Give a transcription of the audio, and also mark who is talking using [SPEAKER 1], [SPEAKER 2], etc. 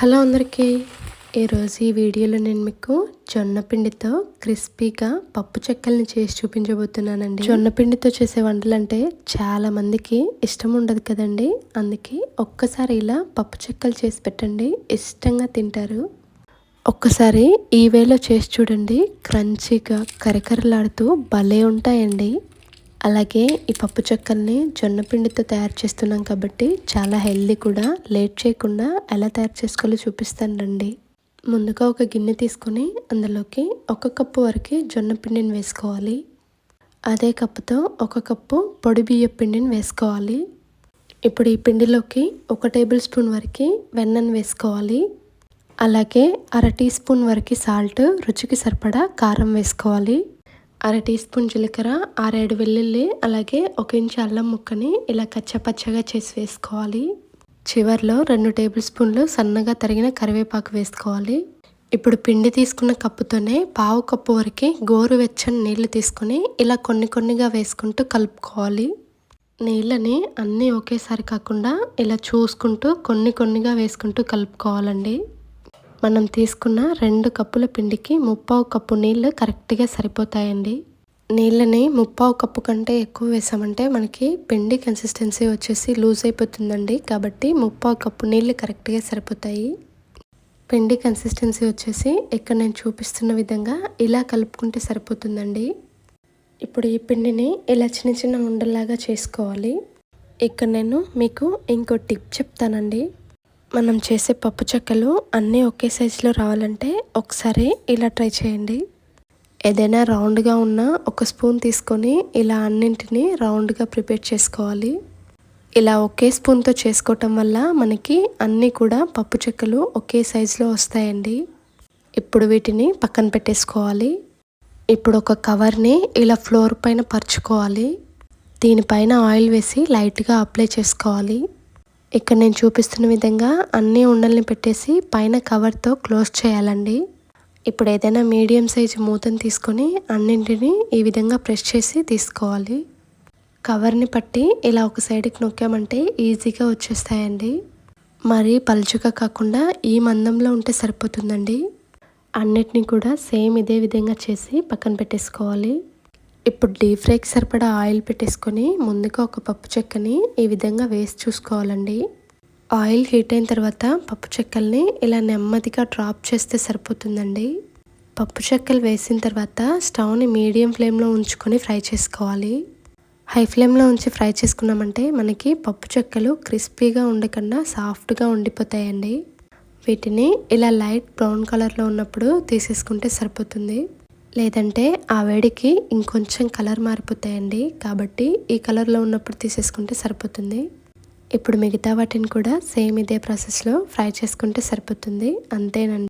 [SPEAKER 1] Hello అందరికీ. ఈరోజు ఈ వీడియోలో నేను మీకు జొన్న పిండితో క్రిస్పీగా పప్పు చెక్కల్ని చేసి చూపించబోతున్నానండి. జొన్న పిండితో చేసే వంటలు అంటే చాలా మందికి ఇష్టం ఉండదు కదండి. అందుకే ఒక్కసారి ఇలా పప్పు చెక్కలు చేసి పెట్టండి. ఇష్టంగా తింటారు. ఒక్కసారి ఈ వేలో చేసి చూడండి. క్రంచీగా కరకరలాడుతూ భలే ఉంటాయండి. అలాగే ఈ పప్పు చెక్కల్ని జొన్న పిండితో తయారు చేస్తున్నాం కాబట్టి చాలా హెల్దీ కూడా. లేట్ చేయకుండా ఎలా తయారు చేసుకోవాలో చూపిస్తాను రండి. ముందుగా ఒక గిన్నె తీసుకొని అందులోకి ఒక కప్పు వరకు జొన్న పిండిని వేసుకోవాలి. అదే కప్పుతో ఒక కప్పు పొడి బియ్య పిండిని వేసుకోవాలి. ఇప్పుడు ఈ పిండిలోకి ఒక టేబుల్ స్పూన్ వరకు వెన్నను వేసుకోవాలి. అలాగే అర టీ స్పూన్ వరకు సాల్ట్ రుచికి సరిపడా కారం వేసుకోవాలి. అర టీ స్పూన్ జీలకర్ర ఆరేడు వెల్లుల్లి అలాగే ఒక ఇంచు అల్లం ముక్కని ఇలా కచ్చపచ్చగా చేసి వేసుకోవాలి. చివర్లో రెండు టేబుల్ స్పూన్లు సన్నగా తరిగిన కరివేపాకు వేసుకోవాలి. ఇప్పుడు పిండి తీసుకున్న కప్పుతోనే పావు కప్పు వరకు గోరువెచ్చని నీళ్ళు తీసుకొని ఇలా కొన్ని కొన్నిగా వేసుకుంటూ కలుపుకోవాలి. నీళ్ళని అన్నీ ఒకేసారి కాకుండా ఇలా చూసుకుంటూ కొన్ని కొన్నిగా వేసుకుంటూ కలుపుకోవాలండి. మనం తీసుకున్న రెండు కప్పుల పిండికి ముప్పావు కప్పు నీళ్ళు కరెక్ట్గా సరిపోతాయండి. నీళ్ళని ముప్పావు కప్పు కంటే ఎక్కువ వేసామంటే మనకి పిండి కన్సిస్టెన్సీ వచ్చేసి లూజ్ అయిపోతుందండి. కాబట్టి ముప్పావు కప్పు నీళ్ళు కరెక్ట్గా సరిపోతాయి. పిండి కన్సిస్టెన్సీ వచ్చేసి ఇక్కడ నేను చూపిస్తున్న విధంగా ఇలా కలుపుకుంటే సరిపోతుందండి. ఇప్పుడు ఈ పిండిని ఇలా చిన్న చిన్న ఉండల్లాగా చేసుకోవాలి. ఇక్కడ నేను మీకు ఇంకో టిప్ చెప్తానండి. మనం చేసే పప్పు చెక్కలు అన్నీ ఒకే సైజులో రావాలంటే ఒకసారి ఇలా ట్రై చేయండి. ఏదైనా రౌండ్గా ఉన్న ఒక స్పూన్ తీసుకొని ఇలా అన్నింటినీ రౌండ్గా ప్రిపేర్ చేసుకోవాలి. ఇలా ఒకే స్పూన్తో చేసుకోవటం వల్ల మనకి అన్నీ కూడా పప్పు చెక్కలు ఒకే సైజులో వస్తాయండి. ఇప్పుడు వీటిని పక్కన పెట్టేసుకోవాలి. ఇప్పుడు ఒక కవర్ని ఇలా ఫ్లోర్ పైన పరుచుకోవాలి. దీనిపైన ఆయిల్ వేసి లైట్గా అప్లై చేసుకోవాలి. ఇక్కడ నేను చూపిస్తున్న విధంగా అన్ని ఉండల్ని పెట్టేసి పైన కవర్తో క్లోజ్ చేయాలండి. ఇప్పుడు ఏదైనా మీడియం సైజు మూతను తీసుకొని అన్నింటినీ ఈ విధంగా ప్రెస్ చేసి తీసుకోవాలి. కవర్ని పట్టి ఇలా ఒక సైడ్కి నొక్కామంటే ఈజీగా వచ్చేస్తాయండి. మరీ పలుచుగా కాకుండా ఈ మందంలో ఉంటే సరిపోతుందండి. అన్నిటినీ కూడా సేమ్ ఇదే విధంగా చేసి పక్కన పెట్టేసుకోవాలి. ఇప్పుడు డీప్ ఫ్రైకి సరిపడా ఆయిల్ పెట్టేసుకొని ముందుగా ఒక పప్పు చెక్కని ఈ విధంగా వేసి చూసుకోవాలండి. ఆయిల్ హీట్ అయిన తర్వాత పప్పు చెక్కల్ని ఇలా నెమ్మదిగా డ్రాప్ చేస్తే సరిపోతుందండి. పప్పు చెక్కలు వేసిన తర్వాత స్టవ్ని మీడియం ఫ్లేమ్లో ఉంచుకొని ఫ్రై చేసుకోవాలి. హై ఫ్లేమ్లో ఉంచి ఫ్రై చేసుకున్నామంటే మనకి పప్పు చెక్కలు క్రిస్పీగా ఉండకుండా సాఫ్ట్గా ఉండిపోతాయండి. వీటిని ఇలా లైట్ బ్రౌన్ కలర్లో ఉన్నప్పుడు తీసేసుకుంటే సరిపోతుంది. లేదంటే ఆ వేడికి ఇంకొంచెం కలర్ మారిపోతాయండి. కాబట్టి ఈ కలర్లో ఉన్నప్పుడు తీసేసుకుంటే సరిపోతుంది. ఇప్పుడు మిగతా వాటిని కూడా సేమ్ ఇదే ప్రాసెస్లో ఫ్రై చేసుకుంటే సరిపోతుంది. అంతేనండి.